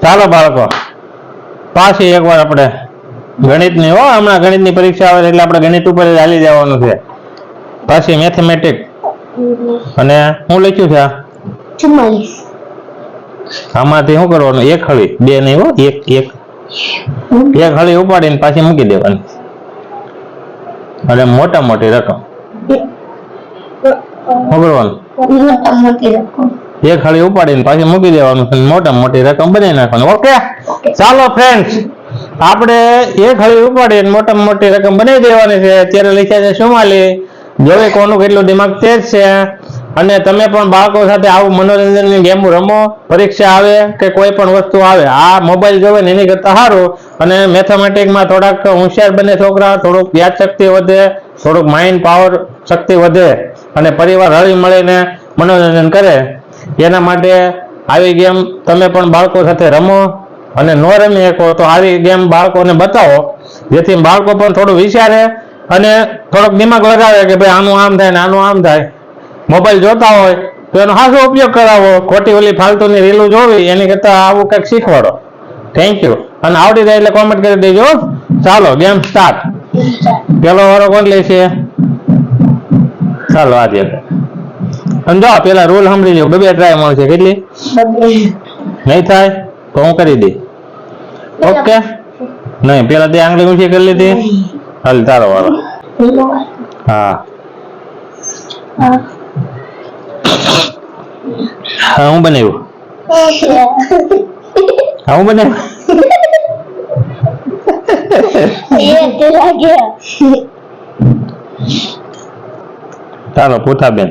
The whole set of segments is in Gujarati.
ચાલો બાળકો પાછી એકવાર આપણે ગણિતની હો હમણાં ગણિતની પરીક્ષા આવે એટલે આપણે ગણિત ઉપર ચાલી જવાનું છે પાછી મેથેમેટિક અને હું લખ્યું છે આમાંથી શું કરવાનું એક હળી બે નહીં હો એક એક એક હળી ઉપાડીને પાછી મૂકી દેવાની અને મોટા મોટી રકમ શું કરવાનું મોટા મોટી રકમ એક ખાલી ઉપાડીને પાછી મૂકી દેવાનું છે મોટા મોટી રકમ બનાવી નાખવાની. ઓકે ચાલો ફ્રેન્ડ્સ આપણે એક ખાલી ઉપાડીને મોટા મોટી રકમ બનાવી દેવાની છે. અત્યારે લખ્યા છે સુમાલી જોવે કોનું કેટલું દિમાગ તેજ છે. અને તમે પણ બાળકો સાથે આવું મનોરંજનની ગેમ રમો. પરીક્ષા આવે કે કોઈ પણ વસ્તુ આવે. આ મોબાઈલ જોવે ને એની કરતા સારું. અને મેથેમેટિકમાં થોડાક હોશિયાર બને છોકરા થોડુંક યાદ શક્તિ વધે થોડુંક માઇન્ડ પાવર શક્તિ વધે. અને પરિવાર હળી મળીને મનોરંજન કરે. એના માટે આવી ગેમ તમે પણ બાળકો સાથે રમો અને ન રમી શકો તો આવી ગેમ બાળકોને બતાવો. જેથી બાળકો પણ થોડું વિચારે અને થોડોક દિમાગ લગાવે કે ભાઈ આનું આમ થાય ને આનું આમ થાય. મોબાઈલ જોતા હોય તો એનો સાચો ઉપયોગ કરાવો. ખોટી ઓલી ફાલતુની રીલું જોવી એની કરતાં આવું કંઈક શીખવાડો. થેન્ક યુ અને આવડી જાય એટલે કોમેન્ટ કરી દેજો ચાલો ગેમ સ્ટાર્ટ પેલો વારો કોણ લે છે? ચાલો આજે. અને જો પેલા રોલ સાંભળી લો બે ટ્રાય મળશે કેટલી? નહીં થાય? તો હું કરી દઈ ઓકે? નહીં પેલા તે આંગળી ઊંચી કરી લીધી. હાલ તારો વાળો હા. હા હું બનાવ્યું? હા હું બનાવ્યું? તારો પોતા બેન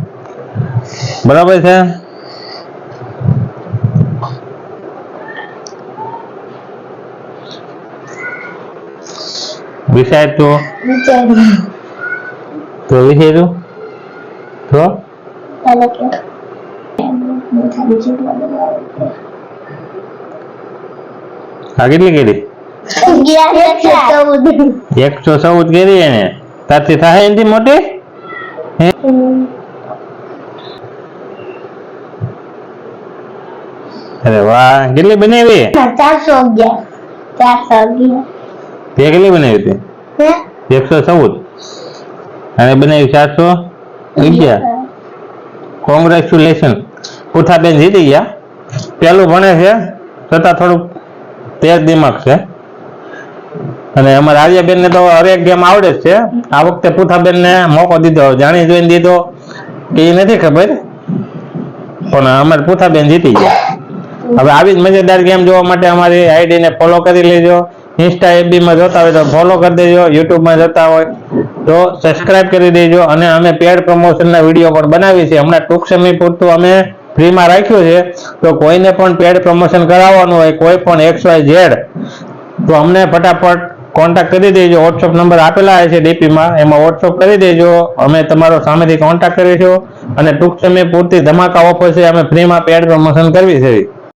બરાબર છે? વિષય તો? તો આ કેટલી કરી એકસો ચૌદ. એકસો ચૌદ કરી એને? તારથી થાય એનાથી મોટી હે? અરે વાહ કેટલી બનાવી ચારસો અગિયાર ચારસો અગિયાર તે કેટલી બનાવી હતી? એકસો ચૌદ. અને બનાવી ચારસો અગિયાર કોંગ્રેચ્યુલેશન પુથાબેન જીતી ગયા. પેલું ભણે છે છતાં થોડુંક તેજ દિમાગ છે. અને અમારા આર્યાબેનને તો હરેક ગેમ આવડે જ છે. આ વખતે પુથાબેનને મોકો દીધો. જાણી જોઈને દીધો. કે એ નથી ખબર. પણ અમારે પુથાબેન જીતી ગયા. હવે આવી જ મજેદાર ગેમ જોવા માટે અમારી આઈડીને ફોલો કરી લેજો. ઇન્સ્ટા એફબીમાં જોતા હોય તો ફોલો કરી દેજો. યુટ્યુબમાં જોતા હોય તો સબસ્ક્રાઇબ કરી દેજો. અને અમે પેડ પ્રમોશનના વીડિયો પણ બનાવી છે. હમણાં ટૂંક સમય પૂરતું અમે ફ્રીમાં રાખ્યું છે. તો કોઈને પણ પેડ પ્રમોશન કરાવવાનું હોય, કોઈ પણ એક્સ વાય ઝેડ તો અમને ફટાફટ કોન્ટેક્ટ કરી દેજો. વોટ્સઅપ નંબર આપેલા છે ડીપીમાં એમાં વોટ્સઅપ કરી દેજો. અમે તમારો સામેથી કોન્ટેક્ટ કરીશું. અને ટૂંક સમય પૂરતી ધમાકા ઓફર છે. અમે ફ્રીમાં પેડ પ્રમોશન કરવી છે.